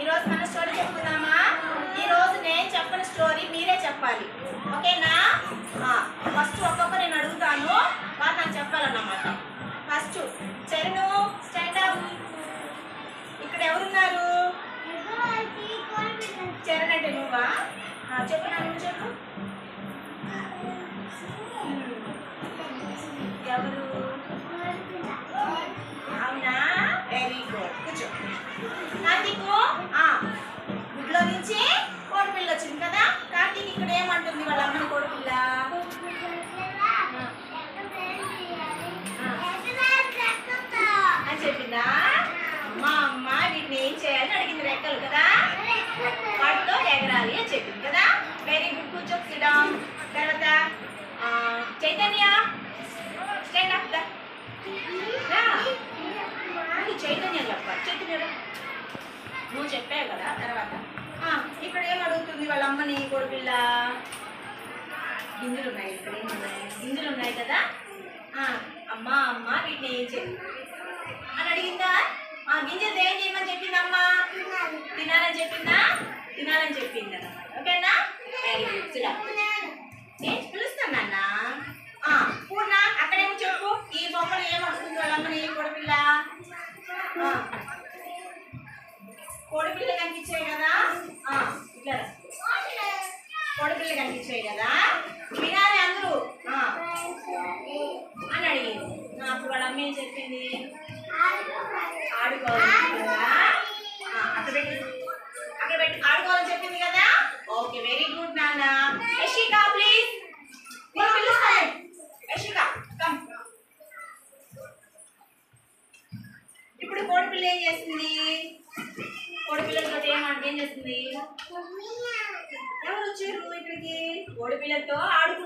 ఈరోజు మన స్టోరీ చెప్పుకుందామా? ఈరోజు నేను చెప్పిన స్టోరీ మీరే చెప్పాలి. ఓకేనా? ఫస్ట్ ఒక్కొక్క నేను అడుగుతాను. వాళ్ళు నాకు చెప్పాలన్నమాట. First Charan stand up. ఇక్కడ ఎవరున్నారు? చరణ్ అంటే నువ్వా? చెప్పు నా చెప్పు. ఎవరు? వాళ్ళ అమ్మని కోడిపిల్ల అని చెప్పిందా? మా అమ్మ వీటిని ఏం చేయాలని అడిగింది రెక్కలు కదా? వాటితో ఎగరాలి అని చెప్పింది కదా? వెరీ గుడ్ కూర్చో సిడాం తర్వాత చైతన్య స్టాండ్ అప్ చైతన్య చెప్పాలి చైతన్య. నువ్వు చెప్పావు కదా తర్వాత. ఇక్కడ ఏం అడుగుతుంది వాళ్ళ అమ్మని కొడుపిల్ల? బిందులు ఉన్నాయి ఇక్కడ ఉన్నాయి కదా అమ్మా అమ్మ వీటిని ఏం చేయాలి అని అడిగిందా? ఆ గింజలు ఏం చేయమని చెప్పింది తినాలని చెప్పిందా? తినాలని చెప్పింది? ఓకేనా? వెరీ గుడ్ నేను పిలుస్తాను నాన్న. పూర్ణ అక్కడేమో చెప్పు. ఈ బొమ్మలు ఏమనుకుంది వాళ్ళమ్మని ఏ కొడుపిల్ల? కోడిపిల్ల కనిపించాయి కదా? ఇట్లా రా. కోడిపిల్ల కనిపించాయి కదా? వినాలి అందరూ. అని అడిగింది. అప్పుడు వాళ్ళ అమ్మ ఏం చెప్పింది? కోడిపిల్ల ఏం చేస్తుంది కోడిపిల్లలతో ఏమంటే ఏం చేస్తుంది ఎవరు వచ్చారు ఇక్కడికి? కోడిపిల్లతో ఆడుకుంటుంది కదా